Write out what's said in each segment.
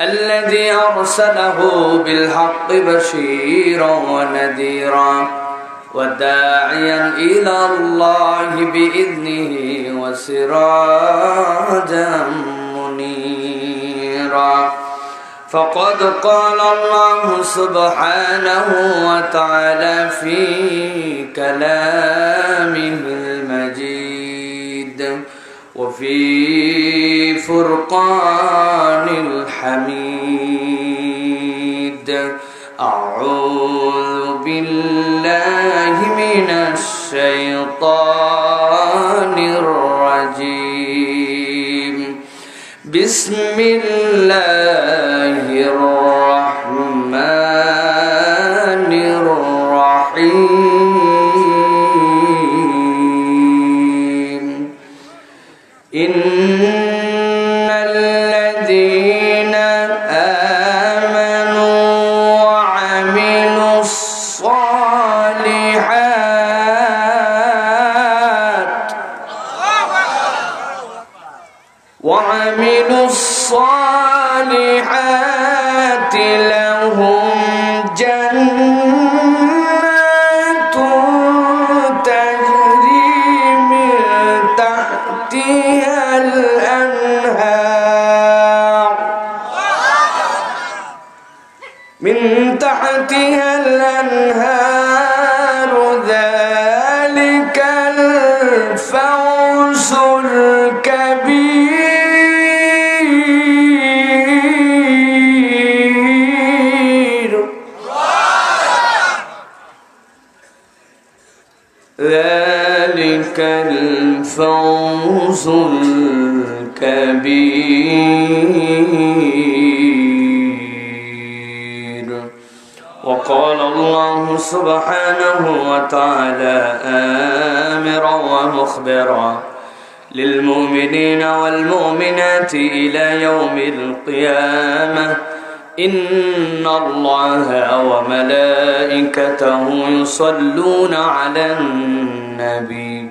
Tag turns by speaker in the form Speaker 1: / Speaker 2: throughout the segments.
Speaker 1: الذي أرسله بالحق بشيرا ونذيرا وداعيا إلى الله بإذنه وسراجا منيرا. فقد قال الله سبحانه وتعالى في كلامه المجيد وفي فرقان الحميد. أعوذ بالله من الشيطان الرجيم. بسم الله لهم جنات ذلك الفوز الكبير. وقال الله سبحانه وتعالى آمرا ومخبرا للمؤمنين والمؤمنات إلى يوم القيامة. إن الله وملائكته يصلون على النبي.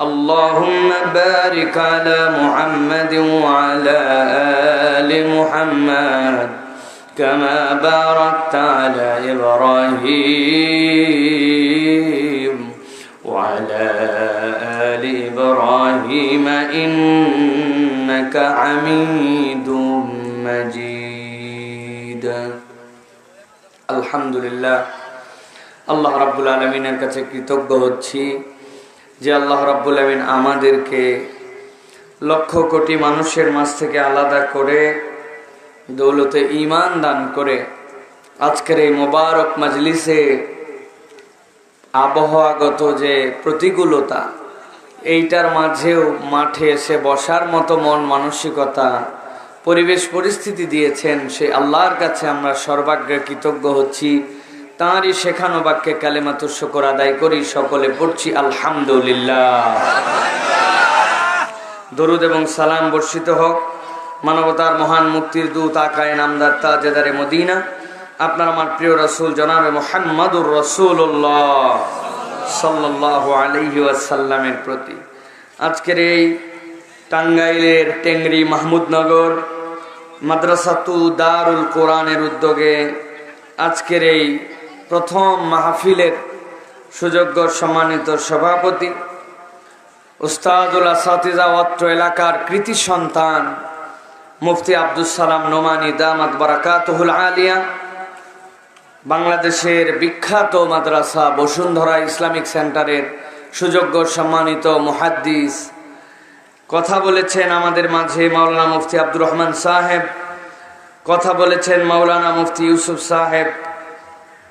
Speaker 1: اللهم بارك على محمد وعلى آل محمد كما باركت على إبراهيم وعلى آل إبراهيم إنك حميد مجيد আলহামদুলিল্লাহ আল্লাহ রাব্বুল আলমিনের কাছে কৃতজ্ঞ হচ্ছি যে আল্লাহ রাব্বুল আলমিন আমাদেরকে লক্ষ কোটি মানুষের মাঝ থেকে আলাদা করে দৌলতে ইমান দান করে আজকের এই মোবারক মাজলিসে আবহাওয়াগত যে প্রতিকূলতা, এইটার মাঝেও মাঠে এসে বসার মতো মন মানসিকতা, পরিবেশ পরিস্থিতি দিয়েছেন সে আল্লাহর কাছে আমরা সর্বাগ্রে কৃতজ্ঞ হচ্ছি। তাঁরই শেখানো বাক্যে কালেমাতু শকর আদায় করি, সকলে পড়ছি আলহামদুলিল্লাহ। দরুদ এবং সালাম বর্ষিত হোক। মানবতার মহান মুক্তির দূত আকায় নামদার তাজেদারে মদিনা। আপনার আমার প্রিয় রসুল জনাবে মোহাম্মদুর রসুল্লাহ সাল্লাহ আলহি আসাল্লামের প্রতি। আজকের এই টাঙ্গাইলের টেংরি মাহমুদনগর মাদ্রাসাতু দারুল কোরআনের উদ্যোগে আজকের এই প্রথম মাহফিলের সুযোগ্য সম্মানিত সভাপতি, উস্তাদুল আসাতিজা অত্র এলাকার কৃতি সন্তান মুফতি আব্দুল সালাম নোমানি দামাত বারাকাতুল আলিয়া, বাংলাদেশের বিখ্যাত মাদ্রাসা বসুন্ধরা ইসলামিক সেন্টারের সুযোগ্য সম্মানিত মুহাদ্দিস। কথা বলেছেন আমাদের মাঝে মাওলানা মুফতি আব্দুর রহমান সাহেব, কথা বলেছেন মাওলানা মুফতি ইউসুফ সাহেব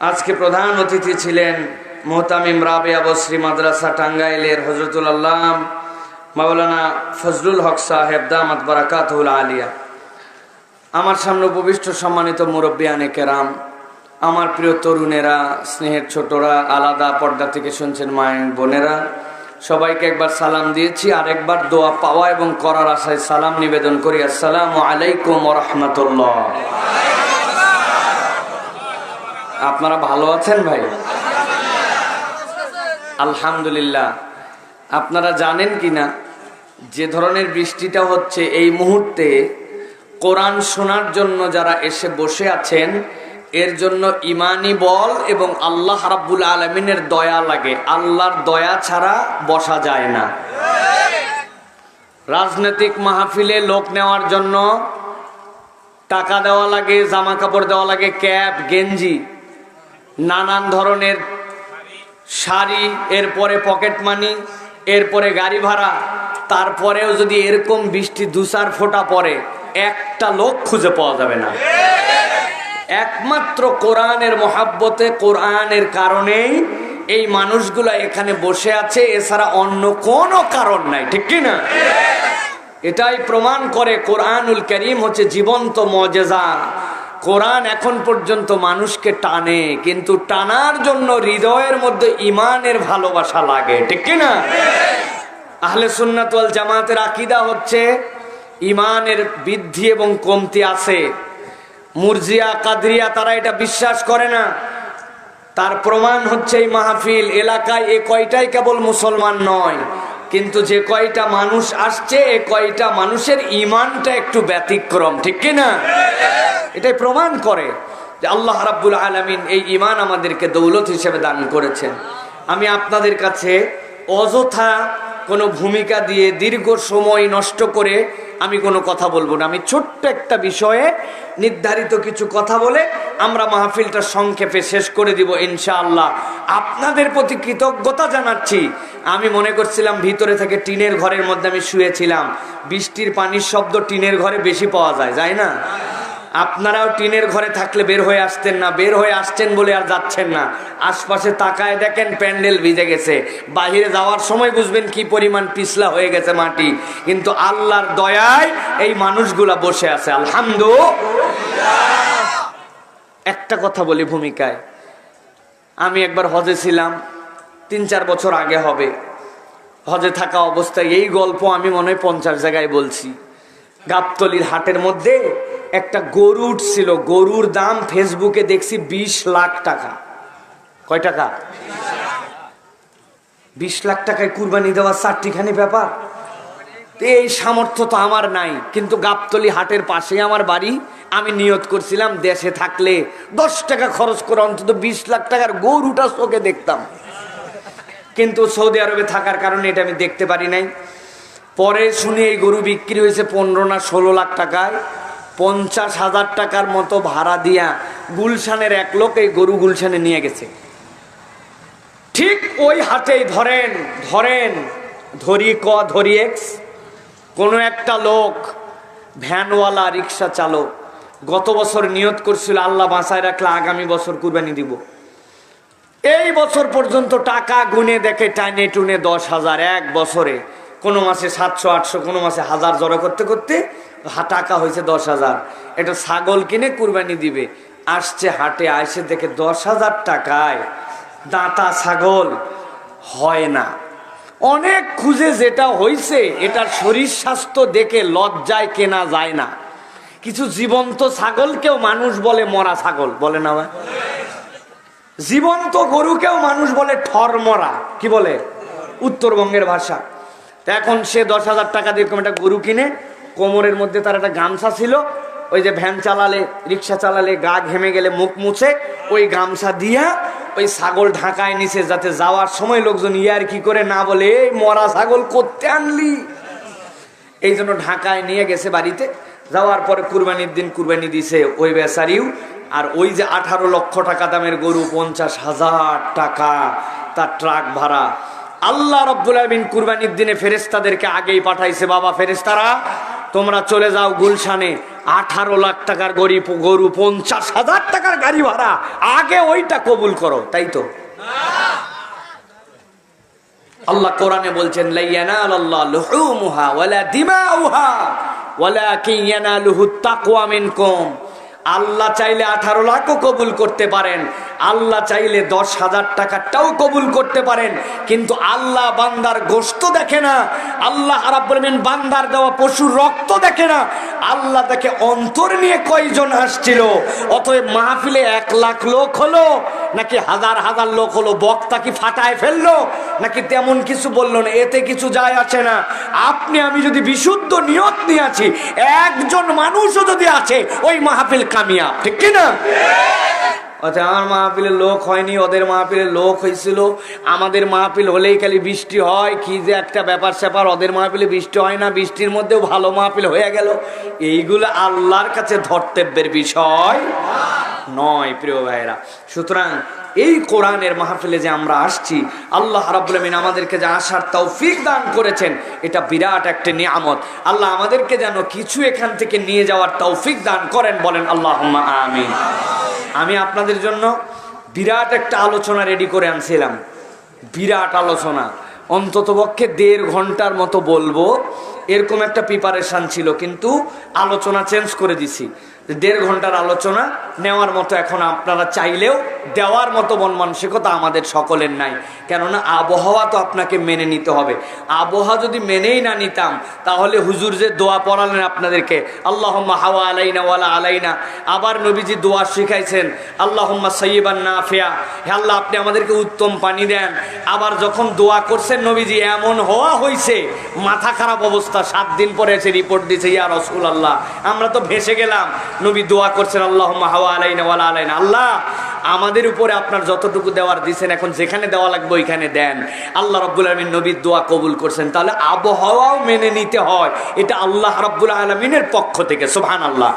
Speaker 1: আজকে প্রধান অতিথি ছিলেন মোহতামিম রাবেয়া বসরি মাদ্রাসা টাঙ্গাইলের হজরতুল আল্লাম মাওলানা ফজলুল হক সাহেব দামাত বারাকাতুল আলিয়া। আমার সামনে উপবিষ্ট সম্মানিত মুরব্বিয়ানে কেরাম, আমার প্রিয় তরুণেরা, স্নেহের ছোটরা, আলাদা পর্দা থেকে শুনছেন মায়ের বোনেরা, সবাইকে একবার সালাম দিয়েছি আর একবার দোয়া পাওয়া এবং করার আশায় সালাম নিবেদন করি। আসসালাম আলাইকুম রহমতুল্লাহ। আপনারা ভালো আছেন ভাই? আলহামদুলিল্লাহ। আপনারা জানেন কি না যে ধরনের বৃষ্টিটা হচ্ছে এই মুহূর্তে কোরআন শোনার জন্য যারা এসে বসে আছেন, এর জন্য ইমানি বল এবং আল্লাহ রাব্বুল আলমিনের দয়া লাগে। আল্লাহর দয়া ছাড়া বসা যায় না। রাজনৈতিক মাহফিলে লোক নেওয়ার জন্য টাকা দেওয়া লাগে, জামা কাপড় দেওয়া লাগে, ক্যাপ, গেঞ্জি। নানান ধরনের শাড়ি, এরপরে পকেট মানি, এরপরে গাড়ি ভাড়া, তারপরেও যদি এরকম বৃষ্টি দুসার ফোঁটা পড়ে, একটা লোক খুঁজে পাওয়া যাবে না। একমাত্র কোরআনের মহাব্বতে, কোরআনের কারণেই এই মানুষগুলা এখানে বসে আছে, এছাড়া অন্য কোনো কারণ নাই, ঠিক কি না? এটাই প্রমাণ করে কোরআনুল করিম হচ্ছে জীবন্ত মজেজা। কোরআন এখন পর্যন্ত মানুষকে টানে, কিন্তু টানার জন্য হৃদয়ের মধ্যে ইমানের ভালোবাসা লাগে, ঠিক কি না আহলে সুন্নাতওয়াল জামাতের আকিদা হচ্ছে, ইমানের বৃদ্ধি এবং কমতি আছে। মুরজিয়া, কাদরিয়া, তারা এটা বিশ্বাস করে না। তার প্রমাণ হচ্ছে এই মাহফিল এলাকায় এ কয়টাই কেবল মুসলমান নয়। কিন্তু যে কয়টা মানুষ আসছে, এ কয়টা মানুষের ইমানটা একটু ব্যতিক্রম, ঠিক কিনা এটাই প্রমাণ করে যে আল্লাহ রাব্বুল আলমিন এই ইমান আমাদেরকে দৌলত হিসেবে দান করেছেন। আমি আপনাদের কাছে অযথা কোনো ভূমিকা দিয়ে দীর্ঘ সময় নষ্ট করে আমি কোনো কথা বলব না। আমি ছোট্ট একটা বিষয়ে নির্ধারিত কিছু কথা বলে আমরা মাহফিলটা সংক্ষেপে শেষ করে দিব ইনশাআল্লাহ। আপনাদের প্রতি কৃতজ্ঞতা জানাচ্ছি। আমি মনে করছিলাম ভিতরে থেকে টিনের ঘরের মধ্যে আমি শুয়েছিলাম। বৃষ্টির পানির শব্দ টিনের ঘরে বেশি পাওয়া যায় যায় না? আপনারাও টিনের ঘরে থাকলে বের হয়ে আসতেন না, বের হয়ে আসছেন বলে আর যাচ্ছেন না। আশপাশে তাকায় দেখেন প্যান্ডেল ভিজে গেছে। বাহিরে যাওয়ার সময় বুঝবেন কি পরিমাণ পিছলা হয়ে গেছে মাটি। কিন্তু আল্লাহর দয়ায় এই মানুষগুলা বসে আছে। আলহামদুলিল্লাহ। একটা কথা বলি ভূমিকায়। আমি একবার হজে ছিলাম, তিন চার বছর আগে হবে। হজে থাকা অবস্থায় এই গল্প আমি মনে হয় পঞ্চাশ জায়গায় বলছি। গাবতলির হাটের মধ্যে একটা গরু উঠছিল। গরুর দাম ফেসবুকে দেখছি বিশ লাখ টাকা। কয় টাকা? বিশ লাখ টাকায় কুরবানি দেওয়ার চারটিখানি ব্যাপার? এই সামর্থ্য তো আমার নাই। কিন্তু গাবতলি হাটের পাশেই আমার বাড়ি, আমি নিয়ত করছিলাম দেশে থাকলে দশ টাকা খরচ করে অন্তত বিশ লাখ টাকার গরুটা চোখে দেখতাম। কিন্তু সৌদি আরবে থাকার কারণে এটা আমি দেখতে পারি নাই। পরে শুনি এই গরু বিক্রি হয়েছে পনেরো না ষোলো লাখ টাকায়। পঞ্চাশ হাজার টাকার মতো ভাড়া দিয়া গুলশানের এক লোক এই গরু গুলশানে নিয়ে গেছে। ঠিক ওই হাটেই ধরেন ধরেন, ধরি ক, ধরি এক্স কোনো একটা লোক ভ্যানওয়ালা রিক্সা চালক গত বছর নিয়ত করছিল, আল্লাহ বাঁচায় রাখলে আগামী বছর কুরবানি দিব। এই বছর পর্যন্ত টাকা গুনে দেখে টাইনে টুনে দশ হাজার এক বছরে। কোনো মাসে সাতশো, আটশো, কোনো মাসে হাজার জড়ো করতে করতে টাকা হয়েছে দশ হাজার। এটা ছাগল কিনে কুরবানি দিবে। আসছে হাটে আসে দেখে দশ হাজার টাকায়। দাঁতা ছাগল হয় না। অনেক খুঁজে যেটা হয়েছে এটার শরীর স্বাস্থ্য দেখে লজ্জায় কেনা যায় না। কিছু জীবন্ত ছাগলকেও মানুষ বলে মরা ছাগল। বলে না ভাই জীবন্ত গরুকেও মানুষ বলে ঠরমরা। কি বলে? উত্তরবঙ্গের ভাষা। এখন সে দশ হাজার টাকা দিয়ে একটা গরু কিনে কোমরের মধ্যে তার একটা গামছা ছিল, ওই যে ভ্যান চালালে, রিক্সা চালালে গা ঘেমে গেলে মুখ মুছে, ওই গামছা দিয়া ওই ছাগল ঢাকায় নিছে যাতে যাওয়ার সময় লোকজন ইয়ার কি করে না বলে, এই মরা ছাগল করতে আনলি? এই জন্য ঢাকায় নিয়ে গেছে বাড়িতে। যাওয়ার পরে কুরবানির দিন কুরবানি দিছে ওই বেচারিও। আর ওই যে আঠারো লক্ষ টাকা দামের গরু, পঞ্চাশ হাজার টাকা, তার ট্রাক ভাড়া। আল্লাহ রব্বুল আলমিন কুরবানির দিনে ফেরেস্তাদেরকে আগেই পাঠাইছে, বাবা ফেরেস্তারা তোমরা চলে যাও গুলশানে। আঠারো লাখ টাকার গরিব গরু পঞ্চাশ হাজার টাকার গাড়ি ভাড়া। আগে ওইটা কবুল করো, তাই তো? আল্লাহ কোরআনে বলছেন লাইয়ানাল আল্লাহ আল্লাহ চাইলে আঠারো লাখও কবুল করতে পারেন। আল্লাহ চাইলে দশ হাজার টাকাটাও কবুল করতে পারেন। কিন্তু আল্লাহ বান্দার গোস্ত দেখে না। আল্লাহ আরাব বলবেন বান্দার দেওয়া পশুর রক্ত দেখে না। আল্লাহ দেখে অন্তর নিয়ে কয়জন আসছিল? অতএব মাহফিলে এক লাখ লোক হলো, নাকি হাজার হাজার লোক হলো, বক্তা কি ফাটায় ফেলল, নাকি তেমন কিছু বলল না, এতে কিছু যায় আসে না। আপনি, আমি যদি বিশুদ্ধ নিয়ত নিয়ে আছি, একজন মানুষও যদি আছে, ওই মাহফিল কামিয়া ঠিক কিনা? অর্থাৎ আমার মাহফিলে লোক হয়নি, ওদের মাহফিলে লোক হয়েছিল। আমাদের মাহফিল হলেই খালি বৃষ্টি হয়, কি যে একটা ব্যাপার স্যাপার, ওদের মাহফিলে বৃষ্টি হয় না, বৃষ্টির মধ্যেও ভালো মাহফিল হয়ে গেল। এইগুলো আল্লাহর কাছে ধর্তব্যের বিষয় নয়, প্রিয় ভাইরা সুতরাং এই কোরআনের মাহফিলে যে আমরা আসছি, আল্লাহ রাব্বুল আমাদেরকে যে আসার তৌফিক দান করেছেন, এটা বিরাট একটা নিয়ামত। আল্লাহ আমাদেরকে যেন কিছু এখান থেকে নিয়ে যাওয়ার তৌফিক দান করেন, বলেন আল্লাহ আমিন। আমি আপনাদের জন্য বিরাট একটা আলোচনা রেডি করে আনছিলাম। বিরাট আলোচনা। অন্ততপক্ষে দেড় ঘণ্টার মতো বলব এরকম একটা প্রিপারেশন ছিল, কিন্তু আলোচনা চেঞ্জ করে দিছি। দেড় ঘণ্টার আলোচনা নেওয়ার মতো এখন আপনারা চাইলেও দেওয়ার মতো মন মানসিকতা আমাদের সকলের নাই। কেননা আবহাওয়া তো আপনাকে মেনে নিতে হবে। আবহাওয়া যদি মেনেই না নিতাম, তাহলে হুজুর যে দোয়া পড়ালেন আপনাদেরকে আল্লাহ হাওয়া আলাইনা ওয়ালা আলাইনা। আবার নবীজি দোয়া শিখাইছেন, আল্লাহম্মা সৈবান না ফেয়া হে আল্লাহ, আপনি আমাদেরকে উত্তম পানি দেন। আবার যখন দোয়া করছেন নবীজি, এমন হওয়া হয়েছে মাথা খারাপ অবস্থা সাত দিন পরে এসে রিপোর্ট দিছে, ইয়া রসুল আল্লাহ আমরা তো ভেসে গেলাম। নবী দোয়া করছেন আল্লাহ হাওয়া আলাইনা ওয়ালা আলাইনা। আল্লাহ, আমাদের উপরে আপনার যতটুকু দেওয়ার দিছেন, এখন যেখানে দেওয়া লাগবে ওইখানে দেন। আল্লাহ রব্বুল আলমিন নবীর দোয়া কবুল করছেন। তাহলে আবহাওয়াও মেনে নিতে হয়। এটা আল্লাহ রব্বুল আলমিনের পক্ষ থেকে সোহান আল্লাহ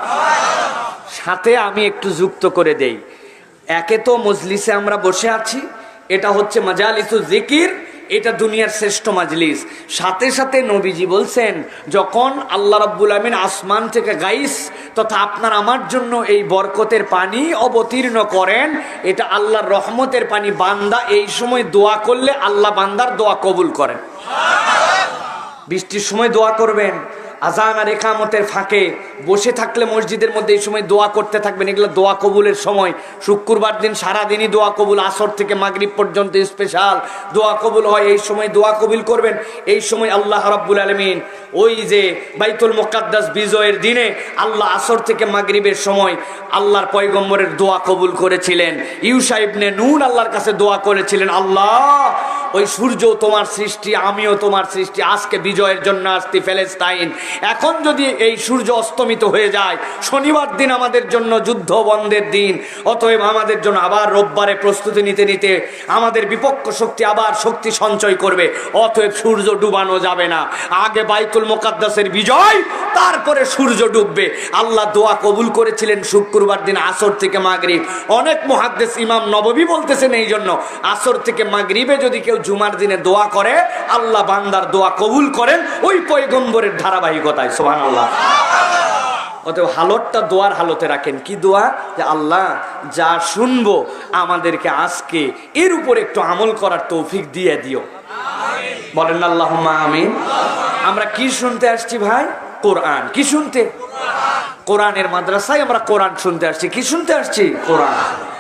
Speaker 1: সাথে আমি একটু যুক্ত করে দেই। একে তো মজলিসে আমরা বসে আছি, এটা হচ্ছে মাজালিসু জিকির এটা দুনিয়ার শ্রেষ্ঠ মাজলিস। সাথে সাথে নবীজি বলছেন, যখন আল্লাহ রাব্বুল আমিন আসমান থেকে গাইস, তথা আপনার আমার জন্য এই বরকতের পানি অবতীর্ণ করেন, এটা আল্লাহর রহমতের পানি, বান্দা এই সময় দোয়া করলে আল্লাহ বান্দার দোয়া কবুল করেন। বৃষ্টির সময় দোয়া করবেন আজান আর একামতের ফাঁকে বসে থাকলে মসজিদের মধ্যে এই সময় দোয়া করতে থাকবেন। এগুলো দোয়া কবুলের সময়। শুক্রবার দিন সারাদিনই দোয়া কবুল, আসর থেকে মাগরিব পর্যন্ত স্পেশাল দোয়া কবুল হয়। এই সময় দোয়া কবুল করবেন। এই সময় আল্লাহ রাব্বুল আলমিন ওই যে বাইতুল মোকাদ্দাস বিজয়ের দিনে আল্লাহ আসর থেকে মাগরিবের সময় আল্লাহর পয়গম্বরের দোয়া কবুল করেছিলেন। ইউসা ইবনে নুন আল্লাহর কাছে দোয়া করেছিলেন, আল্লাহ, ওই সূর্য তোমার সৃষ্টি, আমিও তোমার সৃষ্টি, আজকে বিজয়ের জন্য আসতি ফেলেস্তাইন। এখন যদি এই সূর্য অস্তমিত হয়ে যায়, শনিবার দিন আমাদের জন্য যুদ্ধ বন্ধের দিন, অতএব আমাদের জন্য আবার রোববারে প্রস্তুতি নিতে নিতে আমাদের বিপক্ষ শক্তি আবার শক্তি সঞ্চয় করবে, অতএব সূর্য ডুবানো যাবে না। আগে বাইতুল মোকাদ্দাসের বিজয়, তারপরে সূর্য ডুববে। আল্লাহ দোয়া কবুল করেছিলেন শুক্রবার দিন আসর থেকে মাগরিব। অনেক মহাদ্দেশ ইমাম নববী বলতেছেন এই জন্য, আসর থেকে মাগরিবে যদি কেউ জুমার দিনে দোয়া করে, আল্লাহ বান্দার দোয়া কবুল করেন, ওই পয়গম্বরের ধারাবাহিকতায় সোহান আল্লাহ অতএব হালতটা দোয়ার হালতে রাখেন। কি দোয়া? যে আল্লাহ যা শুনব আমাদেরকে আজকে এর উপর একটু আমল করার তৌফিক দিয়ে দিও। বলেন আল্লাহ আমিন। আমরা কি শুনতে আসছি ভাই? কোরআন। কি শুনতে? কোরআনের মাদ্রাসায় আমরা কোরআন শুনতে আসছি। কি শুনতে আসছি? কোরআন।